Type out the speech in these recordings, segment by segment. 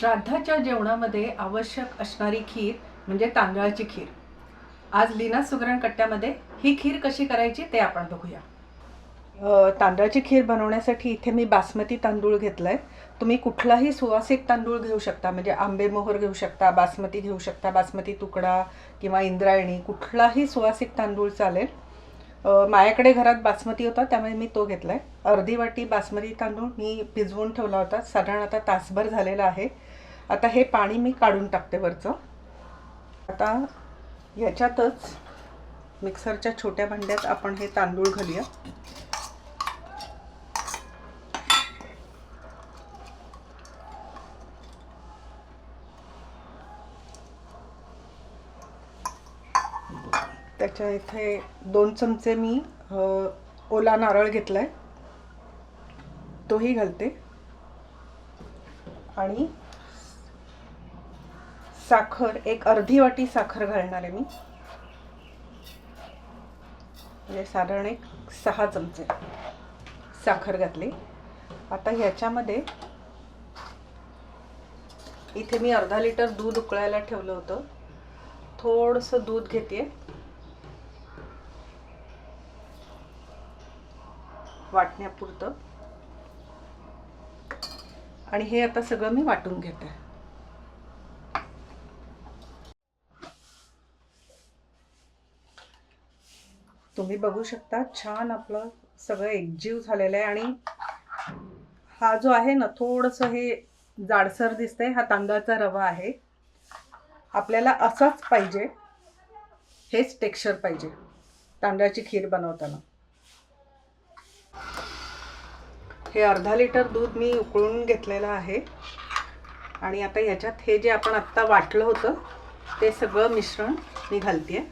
श्राद्धाच्या जेवणामध्ये आवश्यक असणारी खीर म्हणजे तांदळाची खीर. आज लीना सुगरण कट्ट्यामध्ये ही खीर कशी करायची ते आपण बघूया. तांदळाची खीर बनवण्यासाठी इथे मी बासमती तांदूळ घेतलाय. तुम्ही कुठलाही सुवासिक तांदूळ घेऊ शकता म्हणजे आंबेमोहर घेऊ शकता बासमती घेऊ शकता बासमती तुकडा किंवा इंद्रायणी कुठलाही सुवासिक तांदूळ चालेल. माझ्याकडे घरात बासमती होता त्यामुळे मी तो घेतला आहे अर्धी वाटी बासमती तांदूळ मी भिजवून ठेवला होता. साधारण आता तासभर झालेला आहे. आता हे पाणी मी काढून टाकते वरचं. आता ह्याच्यातच मिक्सरच्या छोट्या भांड्यात आपण हे तांदूळ घालूया. त्याच्या इथे दोन चमचे मी ओला नारळ घेतलाय. तोही घालते. आणि साखर एक अर्धी वाटी साखर घालणार आहे मी. म्हणजे साधारण एक सहा चमचे साखर घातली. आता ह्याच्यामध्ये इथे मी अर्धा लिटर दूध उकळायला ठेवलं होतं. थोडंसं दूध घेते वाटण्यापुरतं. आणि हे आता सगळं मी वाटून घेते. तुम्ही बघू शकता छान आपलं सगळं एकजीव झालेलं आहे आणि हा जो आहे ना थोडंसं हे जाडसर दिसतंय हा तांदळाचा रवा आहे. आपल्याला असाच पाहिजे हेच टेक्स्चर पाहिजे तांदळाची खीर बनवताना. हे अर्धा लिटर दूध मी उकळून घेतलेलं आहे. आणि आता ह्याच्यात हे जे आपण आत्ता वाटलं होतं ते सगळं मिश्रण मी घालते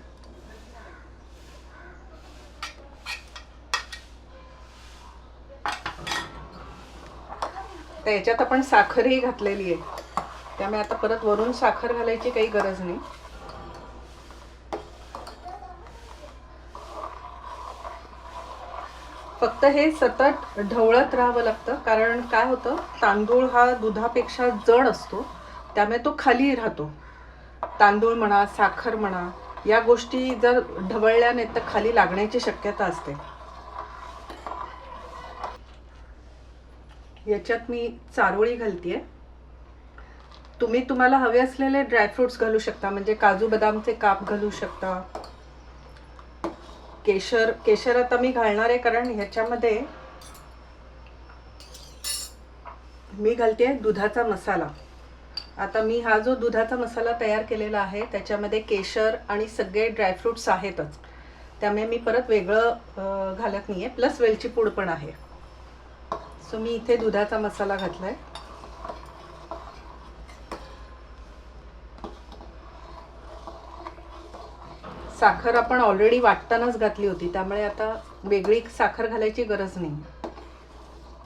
तर याच्यात आपण साखरही घातलेली आहे. त्यामुळे आता परत वरून साखर घालायची काही गरज नाही. फक्त हे सतत ढवळत राहावं लागतं. कारण काय होतं? तांदूळ हा दुधापेक्षा जड असतो. त्यामुळे तो खाली राहतो. तांदूळ म्हणा साखर म्हणा या गोष्टी जर ढवळल्या नाहीत तर खाली लागण्याची शक्यता असते. याच्यात मी चारोळी घालतीये. तुम्ही तुम्हाला हवे असलेले ड्रायफ्रुट्स घालू शकता. म्हणजे काजू बदामचे काप घालू शकता. केशर केशर आता मी घालणार आहे कारण ह्याच्यामध्ये मी घालते दुधाचा मसाला. आता मी हा जो दुधाचा मसाला तयार केलेला आहे त्याच्यामध्ये केशर आणि सगळे ड्रायफ्रुट्स आहेतच. त्यामुळे मी परत वेगळं घालत नाही आहे प्लस वेलची पूड पण आहे. सो मी इथे दुधाचा मसाला घातला आहे साखर आपण ऑलरेडी वाटतानाच घातली होती त्यामुळे आता वेगळी साखर घालायची गरज नाही.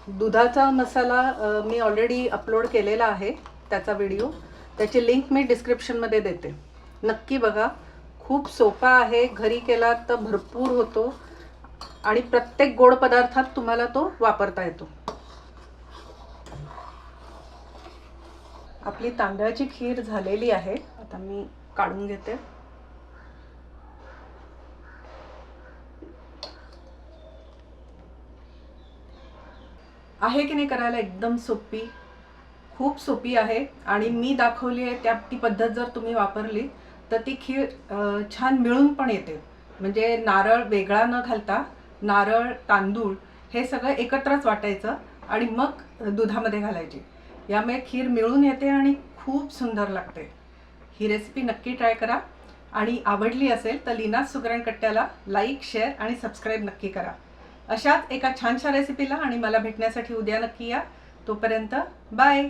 दुधाचा मसाला मी ऑलरेडी अपलोड केलेला आहे त्याचा व्हिडिओ त्याची लिंक मी डिस्क्रिप्शनमध्ये देते. नक्की बघा खूप सोपा आहे घरी केला तर भरपूर होतो आणि प्रत्येक गोड पदार्थात तुम्हाला तो वापरता येतो. आपली तांदळाची खीर झालेली आहे आता मी काढून घेते. आहे की नाही करायला एकदम सोपी खूप सोपी आहे. आणि मी दाखवली आहे त्या ती पद्धत जर तुम्ही वापरली तर ती खीर छान मिळून पण येते. म्हणजे नारळ वेगळा न घालता नारळ तांदूळ हे सगळं एकत्रच वाटायचं आणि मग दुधामध्ये घालायची. यामुळे खीर मिळून येते आणि खूप सुंदर लागते. ही रेसिपी नक्की ट्राय करा. आणि आवडली असेल तर लीना सुगरण कट्ट्याला लाईक शेअर आणि सबस्क्राईब नक्की करा. अशाच एका छानशा रेसिपीला आणि मला भेटण्यासाठी उद्या नक्की या. तोपर्यंत बाय